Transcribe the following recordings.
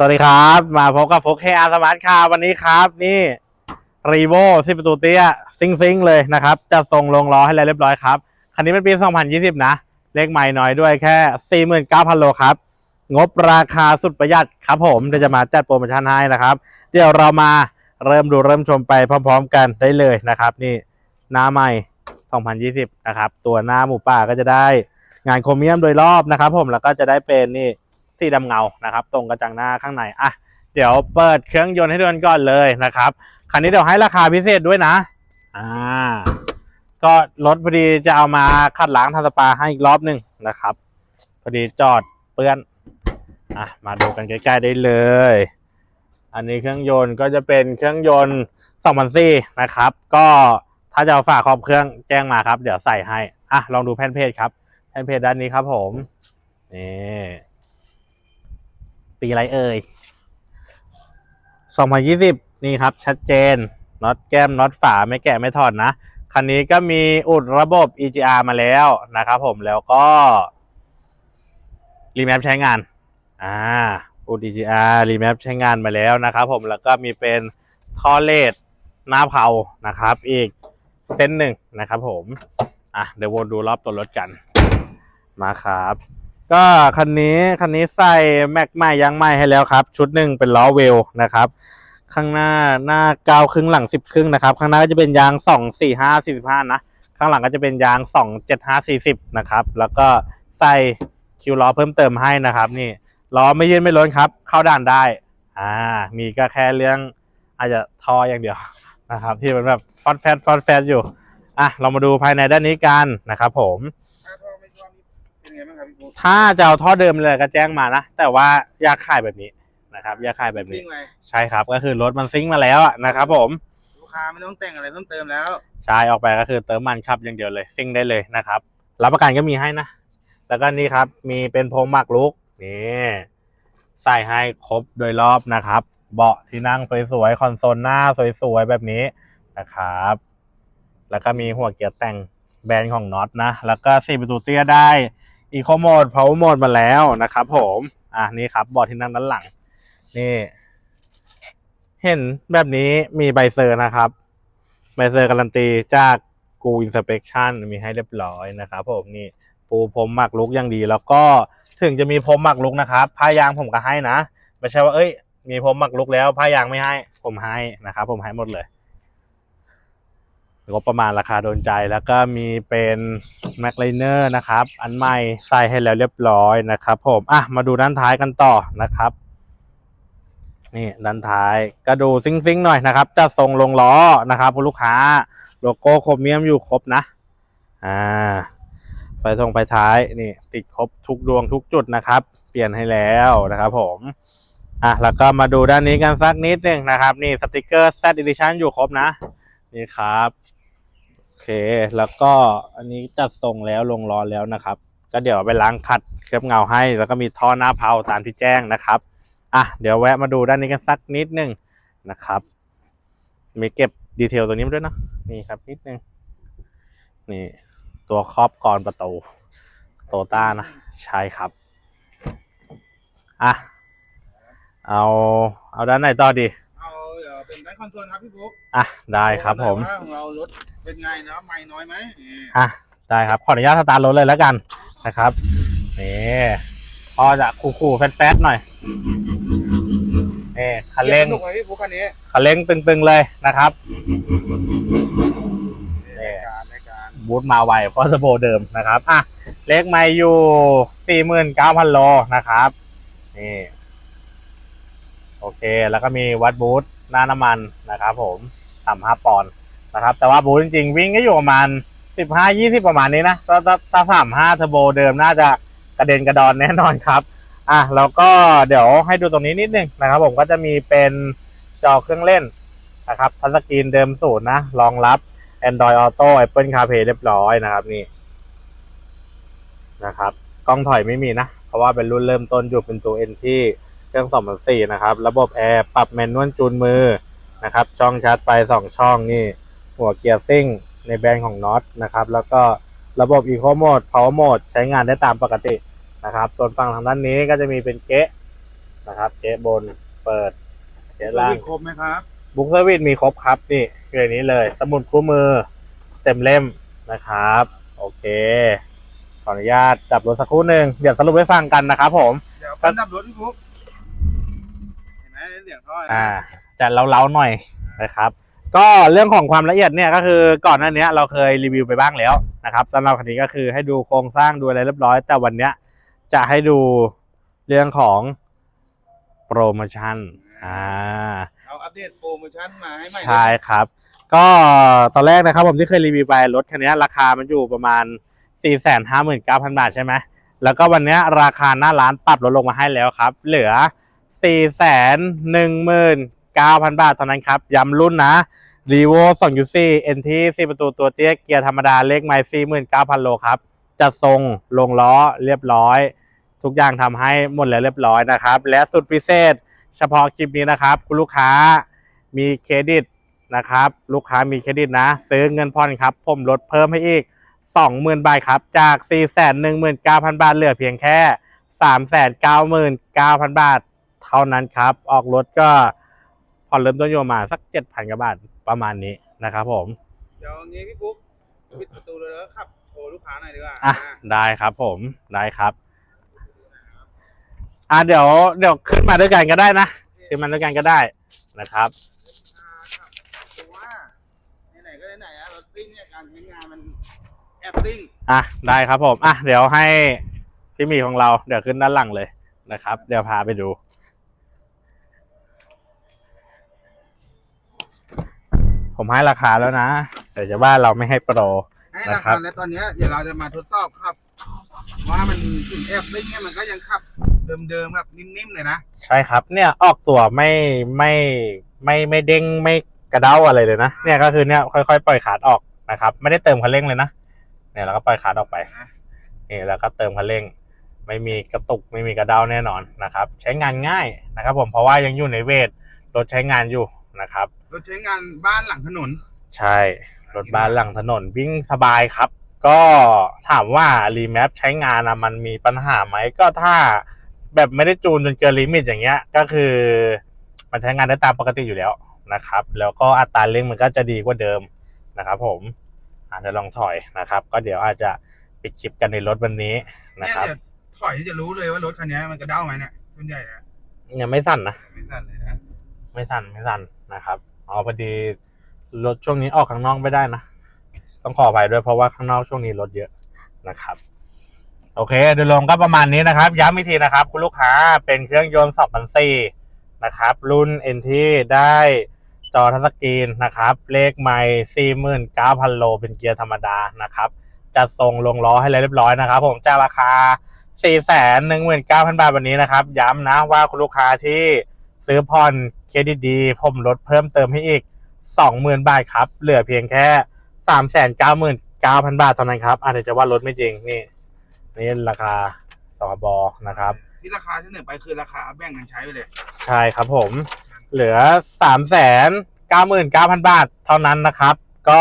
สวัสดีครับ มาพบกับโฟกเฮอาร์สมาร์ทคาร์วันนี้ครับ นี่รีโวสิประตูเตี้ยซิงซิงเลยนะครับ จะส่งลงล้อให้แล้วเรียบร้อยครับ คันนี้เป็นปี 2020 นะ เลขใหม่น้อยด้วยแค่ 49,000 โลครับ งบราคาสุดประหยัดครับผมเดี๋ยวจะมาจัดโปรโมชั่นให้นะครับ เดี๋ยวเรามาเริ่มดูเริ่มชมไปพร้อม ๆ กันได้เลยนะครับ นี่หน้าใหม่ 2020 นะครับ ตัวหน้าหมูป่าก็จะได้งานโครเมียมโดยรอบนะครับ ผมแล้วก็จะได้เป็นนี่ สีดำเงานะครับ ตรงกระจังหน้าข้างในอะเดี๋ยวเปิดเครื่องยนต์ให้ดูกันก่อนเลยนะครับคันนี้เดี๋ยวให้ราคาพิเศษด้วยนะอ่าก็รถพอดีจะเอามาคัดล้างทำสปาให้อีกรอบหนึ่งนะครับพอดีจอดเปื้อนอะมาดูกันใกล้ๆได้เลย อันนี้เครื่องยนต์ก็จะเป็นเครื่องยนต์2004นะครับ ก็ถ้าจะเอาฝากครอบเครื่องแจ้งมาครับ เดี๋ยวใส่ให้อะลองดูแผ่นเพจครับแผ่นเพจด้านนี้ครับผมนี่ ปีอะไรเอ่ย2020 นี่ครับ ชัดเจนน็อตแก้มน็อตฝาไม่แกะไม่ถอดนะ คันนี้ก็มีอุดระบบ EGR มาแล้วนะครับผมแล้วก็ รีแมปใช้งาน อ่าอุด EGR รีแมปใช้งานมาแล้วนะครับผมแล้วก็มีเป็นท่อเลดหน้าเผานะครับ อีกเส้นหนึ่งนะครับผม อะเดี๋ยววนดูรอบตัวรถกันมาครับ ก็คันนี้คันนี้ใส่แม็กใหม่ยางใหม่ให้แล้วครับ ชุดหนึ่งเป็นล้อเวลนะครับ ข้างหน้าหน้าเก้าครึ่งหลังสิบครึ่งนะครับ ข้างหน้าก็จะเป็นยางสองสี่ห้าสี่สิบห้านะข้างหลังก็จะเป็นยางสองเจ็ดห้าสี่สิบนะครับ แล้วก็ใส่คิวล้อเพิ่มเติมให้นะครับ นี่ล้อไม่ยืนไม่ล้นครับ เข้าด่านได้ อ่า มีก็แค่เรื่องอาจจะทออย่างเดียวนะครับ ที่มันแบบฟอนแฟตฟอนแฟตอยู่อะเรามาดูภายในด้านนี้กันนะครับ ผม ไงบ้างครับพี่ปุ๊ถ้าจะเอาท่อเดิมเลยก็แจ้งมานะ แต่ว่าอยากขายแบบนี้นะครับอยากขายแบบนี้ วิ่งเลยใช่ครับ ก็คือรถมันซิงค์มาแล้วอะนะครับผม ลูกค้าไม่ต้องแต่งอะไรเพิ่มเติมแล้ว ใช่ออกไปก็คือเติมมันครับอย่างเดียวเลยซิงค์ได้เลยนะครับรับประกันก็มีให้นะ แล้วก็นี่ครับมีเป็นพรมหมักลุกนี่ใส่ให้ครบโดยรอบนะครับ เบาะที่นั่งสวยๆคอนโซลหน้าสวยๆแบบนี้นะครับ แล้วก็มีหัวเกียร์แต่งแบรนด์ของน็อตนะ แล้วก็สี่ประตูเตี้ยได้ อีโคโหมดพาวเวอร์โหมดมาแล้วนะครับผมอะนี่ครับเบาะที่นั่งด้านหลัง นี่ เห็นแบบนี้มีใบเซอร์นะครับ ใบเซอร์การันตีจากกูอินสเป t ชันมีให้เรียบร้อยนะครับผมนี่ปูพรมหมักลุกอย่างดี แล้วก็ถึงจะมีพรมหมักลุกนะครับผ้ายางผมก็ให้นะ ไม่ใช่ว่าเอ้ย มีพรมหมักลุกแล้วผ้ายางไม่ให้ ผมให้นะครับผมให้หมดเลย งบประมาณราคาโดนใจแล้วก็มีเป็นแม็กไลเนอร์นะครับ อันใหม่ใส่ให้แล้วเรียบร้อยนะครับ ผมอะมาดูด้านท้ายกันต่อนะครับ นี่ด้านท้ายก็ดูซิงซิงๆหน่อยนะครับ จะทรงลงล้อนะครับคุณลูกค้าโลโก้โครเมียมอยู่ครบนะอ่าไฟทรงไฟท้ายนี่ ติดครบทุกดวงทุกจุดนะครับ เปลี่ยนให้แล้วนะครับ ผมอะแล้วก็มาดูด้านนี้กันสักนิดหนึ่งนะครับ นี่สติกเกอร์ Z Edition อยู่ครบนะ นี่ครับ เค แล้วก็อันนี้จัดทรงแล้วลงล้อแล้วนะครับ ก็เดี๋ยวไปล้างขัดเคลือบเงาให้ แล้วก็มีท่อหน้าเพาตามที่แจ้งนะครับอะเดี๋ยวแวะมาดูด้านนี้กันสักนิดนึงนะครับ มีเก็บดีเทลตัวนี้มาด้วยเนะนี่ครับนิดนึงนี่ตัวครอบกรประตูโตต้านะใช่ครับอะเอาเอาด้านไหนต่อดี เอาเดี๋ยวเป็นด้านคอนโซลครับพี่ปุ๊กอะได้ครับผม ว่าของเรารถเป็นไงนะไม่น้อยไหมนี่อะได้ครับขออนุญาตสตาร์ทรถเลยแล้วกันนะครับนี่พอจะคู่ๆแฟดๆหน่อยนี่คันเร่งสนุกไหมพี่ปุ๊กคันนี้คันเร่งตึงๆเลยนะครับในการในการบูทมาไวเพราะสโบเดิมนะครับอะเลขไม่อยู่สี่หมื่นเก้าพันโลนะครับนี่โอเคแล้วก็มีวัดบูท หน้าน้ำมันนะครับผมสามห้าปอนด์นะครับ แต่ว่าบูจริงๆ วิ่งก็อยู่ประมาณสิบห้ายี่สิบประมาณนี้นะถ้าถ้าสามห้าเทอร์โบเดิมน่าจะกระเด็นกระดอนแน่นอนครับ อะแล้วก็เดี๋ยวให้ดูตรงนี้นิดนึงนะครับผมก็จะมีเป็นจอเครื่องเล่นนะครับทัชสกรีนเดิมศูนย์นะรองรับ Android Auto Apple CarPlay เรียบร้อยนะครับนี่นะครับกล้องถอยไม่มีนะ เพราะว่าเป็นรุ่นเริ่มต้นอยู่เป็นตัว N ที่ เครื่อง 2004 นะครับ ระบบแอร์ปรับแมนนวลจูนมือนะครับ ช่องชาร์จไฟสองช่องนี่ หัวเกียร์ซิ่งในแบรนด์ของน็อตนะครับ แล้วก็ระบบ Eco Mode Power Mode ใช้งานได้ตามปกตินะครับ ส่วนฝั่งทางด้านนี้ก็จะมีเป็นเก๊ะนะครับเจ๊บนเปิดเจ๊ล่างมีครบไหมครับบุ๊กเซอร์วิสมีครบครับนี่เรื่องนี้เลย สมุดคู่มือเต็มเล่มนะครับ โอเค ขออนุญาตจับรถสักครู่หนึ่งเดี๋ยวสรุปให้ฟังกันนะครับผม เดี๋ยวเป็นดับรถพี่ฟุกเห็ นไหมเสียงท่อนะอ่าจะเล้าๆหน่อยนะครับ ก็เรื่องของความละเอียดเนี่ยก็คือก่อนหน้านี้เราเคยรีวิวไปบ้างแล้วนะครับสำหรับคันนี้ก็คือให้ดูโครงสร้างดูอะไรเรียบร้อย แต่วันเนี้ยจะให้ดูเรื่องของโปรโมชั่นอ่าเอาอัปเดตโปรโมชั่นมาให้ใหม่ใช่ครับ ก็ตอนแรกนะครับผมที่เคยรีวิวไปรถคันนี้ราคามันอยู่ประมาณ 4 5 9 0 0 0 บาทใช่ไหมแล้วก็วันนี้ราคาหน้าร้านปรับลดลงมาให้แล้วครับ เหลือ 4 1 9 0 0 0 บาทเท่านั้นครับ ย้ำรุ่นนะ r e v o 2 UC NT 4 ประตูตัวเตี้ย เกียร์ธรรมดา เลขไมล์49,000 โลครับ จัดทรงลงล้อเรียบร้อย ทุกอย่างทำให้หมดแล้วเรียบร้อยนะครับ และสุดพิเศษเฉพาะคลิปนี้นะครับ คุณลูกค้ามีเครดิตนะครับ ลูกค้ามีเครดิตนะ ซื้อเงินผ่อนครับ ผมลดเพิ่มให้อีก 20,000 บาทครับ จาก 419,000 บาทเหลือเพียงแค่ 399,000 บาท เท่านั้นครับ ออกรถก็ผ่อนเริ่มต้นอยู่ประมาณสัก7,000กว่าบาทประมาณนี้นะครับผม เดี๋ยวงี้พี่ฟุกปิดประตูเลยแล้วขับโทรลูกค้าหน่อยดีกว่าอะได้ครับผมได้ครับ อะเดี๋ยวเดี๋ยวขึ้นมาด้วยกันก็ได้นะขึ้นมาด้วยกันก็ได้นะครับอ่าครับคือว่าไหนๆก็ไหนๆอะรถซิ่งเนี่ยการใช้งานมันแอบซิ่งอะได้ครับผม อะเดี๋ยวให้พี่หมีของเราเดี๋ยวขึ้นด้านหลังเลยนะครับ เดี๋ยวพาไปดู ผมให้ราคาแล้วนะเดี๋ยวจะว่าเราไม่ให้โปร ให้นะราครัคาบ แล้วตอนเนี้ยเดี๋ยวเราจะมาทดสอบครับ ว่ามันถึงแอบซิ่งเนี่ยมันก็ยังขับ เดิมๆแบบนิ่มๆเลยนะใช่ครับ เนี่ยออกตัวไม่ไม่ไม่ไม่เด้งไม่กระเด้าอะไรเลยนะ เนี่ยก็คือเนี่ยค่อยๆปล่อยขาดออกนะครับ ไม่ได้เติมคันเร่งเลยนะ เนี่ยเราก็ปล่อยขาดออกไปนี่แล้วก็เติมคันเร่ง ไม่มีกระตุกไม่มีกระเด้าแน่นอนนะครับ ใช้งานง่ายนะครับ ผมเพราะว่ายังอยู่ในเวทรถใช้งานอยู่ นะครับ รถใช้งานบ้านหลังถนน ใช่ รถบ้านหลังถนนวิ่งสบายครับ ก็ถามว่ารีแมปใช้งานอะมันมีปัญหาไหมก็ถ้าแบบไม่ได้จูนจนเกินลิมิตอย่างเงี้ย ก็คือ มันใช้งานได้ตามปกติอยู่แล้วนะครับ แล้วก็อัตราเร่งมันก็จะดีกว่าเดิมนะครับผมอาจจะลองถอยนะครับ ก็เดี๋ยวอาจจะปิดคลิปกันในรถวันนี้นะเนี่ยครับเดี๋ยวถอยจะรู้เลยว่ารถคันนี้มันกระเด้าไหมเนี่ยส่วนใหญ่อะยังไม่สั่นนะไม่สั่นเลยนะ ไม่สั่นไม่สั่น นะครับอ๋อพอดีรถช่วงนี้ออกข้างนอกไม่ได้นะ ต้องขออภัยด้วยเพราะว่าข้างนอกช่วงนี้รถเยอะนะครับ โอเคโดยรวมก็ประมาณนี้นะครับ ย้ำอีกทีนะครับ คุณลูกค้าเป็นเครื่องยนต์2004นะครับ รุ่น NT ได้จอทัชสกรีนนะครับ เลขไม่49,000 โล เป็นเกียร์ธรรมดานะครับจัดทรงลงล้อให้เรียบร้อยนะครับ ผมจากราคา 419,000 บาทวันนี้นะครับ ย้ำนะว่าคุณลูกค้าที่ ซื้อผ่อนเครดิตดีผมลดเพิ่มเติมให้อีก 20,000 บาทครับ เหลือเพียงแค่ 399,000 บาทเท่านั้นครับอาจจะว่ารถไม่จริงนี่นี่ราคาสองบอนะครับ ที่ราคาที่หนึ่งไปคือราคาแบ่งกันใช้ไปเลย ใช่ครับผม เหลือ 399,000 บาทเท่านั้นนะครับ ก็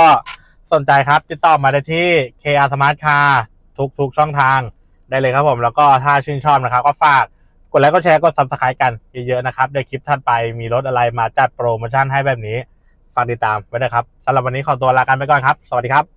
สนใจครับติดต่อมาได้ที่ KR Smart Car ทุกทุกช่องทางได้เลยครับผม แล้วก็ถ้าชื่นชอบนะครับ ก็ฝาก กดไลค์กดแชร์กดซับสไครต์กันเยอะๆนะครับเดี๋ยวคลิปถัดไปมีรถอะไรมาจัดโปรโมชั่นให้แบบนี้ฝากติดตามไว้นะครับสำหรับวันนี้ขอตัวลากันไปก่อนครับ สวัสดีครับ